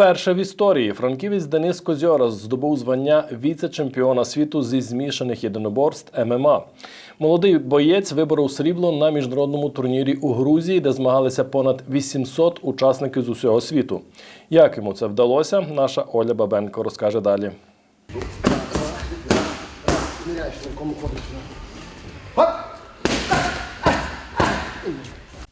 Вперше в історії франківець Денис Козьора здобув звання віце-чемпіона світу зі змішаних єдиноборств ММА. Молодий боєць виборов срібло на міжнародному турнірі у Грузії, де змагалися понад 800 учасників з усього світу. Як йому це вдалося, наша Оля Бабенко розкаже далі.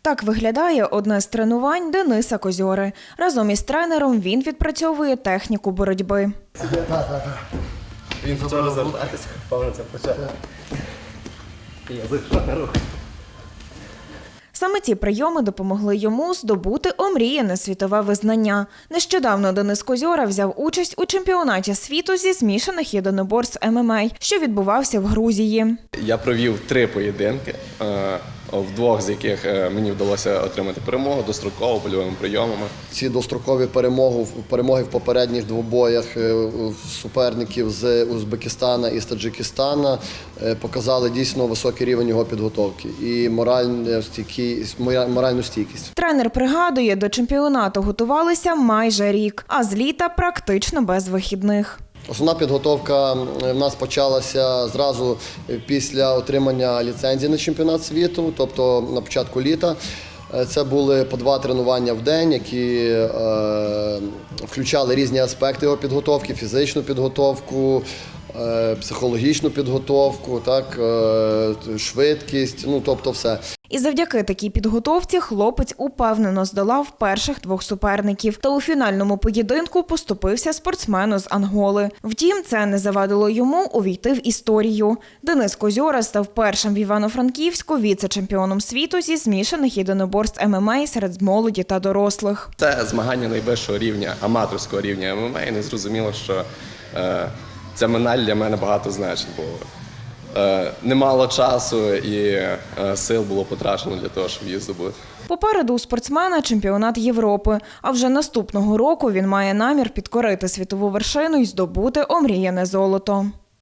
Так виглядає одне з тренувань Дениса Козьори. Разом із тренером він відпрацьовує техніку боротьби. Він Що розвертатися? Павло, це рух. Саме ці прийоми допомогли йому здобути омріяне світове визнання. Нещодавно Денис Козьора взяв участь у чемпіонаті світу зі змішаних єдиноборств ММА, що відбувався в Грузії. Я провів три поєдинки, е, в двох з яких е, мені вдалося отримати перемогу достроково польовими прийомами. Ці дострокові перемоги, перемоги в попередніх двобоях е, суперників з Узбекистана і з Таджикистана е, показали дійсно високий рівень його підготовки і моральну стійкість, моральну стійкість. Тренер пригадує, до чемпіонату готувалися майже рік, а з літа практично без вихідних. Основна підготовка в нас почалася зразу після отримання ліцензії на чемпіонат світу, тобто на початку літа. Е, Це були по два тренування в день, які е, включали різні аспекти його підготовки, фізичну підготовку, психологічну підготовку, так, е, швидкість, ну тобто все. І завдяки такій підготовці хлопець упевнено здолав перших двох суперників та у фінальному поєдинку поступився спортсмену з Анголи. Втім, це не завадило йому увійти в історію. Денис Козьора став першим в Івано-Франківську віце-чемпіоном світу зі змішаних єдиноборств ММА серед молоді та дорослих. Це змагання найвищого рівня, аматорського рівня ММА, і не зрозуміло, що е, ця медаль для мене багато значить, бо е, немало часу і е, сил було потрачено для того, щоб її здобути. Попереду у спортсмена чемпіонат Європи. А вже наступного року він має намір підкорити світову вершину і здобути омріяне золото.